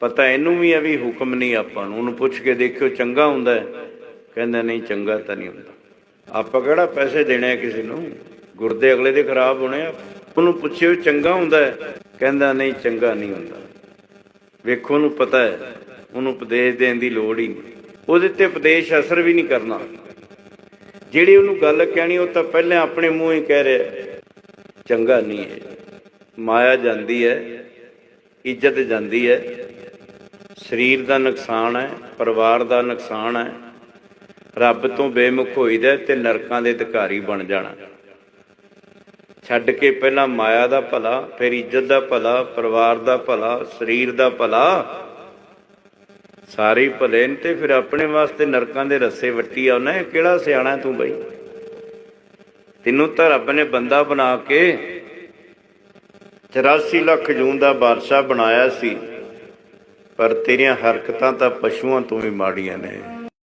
ਪਤਾ ਇਹਨੂੰ ਵੀ ਆ ਵੀ ਹੁਕਮ ਨਹੀਂ ਆਪਾਂ ਨੂੰ। ਉਹਨੂੰ ਪੁੱਛ ਕੇ ਦੇਖਿਓ ਚੰਗਾ ਹੁੰਦਾ ਕਹਿੰਦਾ ਨਹੀਂ, ਚੰਗਾ ਤਾਂ ਨਹੀਂ ਹੁੰਦਾ। ਆਪਾਂ ਕਿਹੜਾ ਪੈਸੇ ਦੇਣੇ ਆ ਕਿਸੇ ਨੂੰ? ਗੁਰਦੇ ਅਗਲੇ ਦੇ ਖਰਾਬ ਹੋਣੇ ਆ। ਉਹਨੂੰ ਪੁੱਛਿਓ ਚੰਗਾ ਹੁੰਦਾ ਕਹਿੰਦਾ ਨਹੀਂ, ਚੰਗਾ ਨਹੀਂ ਹੁੰਦਾ। ਵੇਖੋ, ਉਹਨੂੰ ਪਤਾ ਹੈ। ਉਹਨੂੰ ਉਪਦੇਸ਼ ਦੇਣ ਦੀ ਲੋੜ ਹੀ ਨਹੀਂ। ਉਹਦੇ ਤੇ ਉਪਦੇਸ਼ ਅਸਰ ਵੀ ਨਹੀਂ ਕਰਨਾ। ਜਿਹੜੀ ਉਹਨੂੰ ਗੱਲ ਕਹਿਣੀ, ਉਹ ਤਾਂ ਪਹਿਲਾਂ ਆਪਣੇ ਮੂੰਹ ਹੀ ਕਹਿ ਰਿਹਾ ਚੰਗਾ ਨਹੀਂ ਹੈ। ਮਾਇਆ ਜਾਂਦੀ ਹੈ। ਇੱਜ਼ਤ ਜਾਂਦੀ ਹੈ। ਸਰੀਰ ਦਾ ਨੁਕਸਾਨ ਹੈ, ਪਰਿਵਾਰ ਦਾ ਨੁਕਸਾਨ ਹੈ। ਰੱਬ ਤੋਂ ਬੇਮੁਖ ਹੋਈਦਾ ਤੇ ਨਰਕਾਂ ਦੇ ਅਧਿਕਾਰੀ ਬਣ ਜਾਣਾ। ਛੱਡ ਕੇ ਪਹਿਲਾਂ ਮਾਇਆ ਦਾ ਭਲਾ, ਫਿਰ ਇੱਜ਼ਤ ਦਾ ਭਲਾ, ਪਰਿਵਾਰ ਦਾ ਭਲਾ, ਸਰੀਰ ਦਾ ਭਲਾ। ਸਾਰੇ ਭਲੇ ਨੇ ਤੇ ਫਿਰ ਆਪਣੇ ਵਾਸਤੇ ਨਰਕਾਂ ਦੇ ਰੱਸੇ ਵੱਟੀ ਆਉਣਾ ਇਹ ਕਿਹੜਾ ਸਿਆਣਾ ਤੂੰ ਬਈ? ਤੈਨੂੰ ਤਾਂ ਰੱਬ ਨੇ ਬੰਦਾ ਬਣਾ ਕੇ 84 ਲੱਖ ਜੂਨ ਦਾ ਬਾਦਸ਼ਾਹ ਬਣਾਇਆ ਸੀ। ਪਰ ਤੇਰੀਆਂ ਹਰਕਤਾਂ ਤਾਂ ਪਸ਼ੂਆਂ ਤੋਂ ਵੀ ਮਾੜੀਆਂ ਨੇ।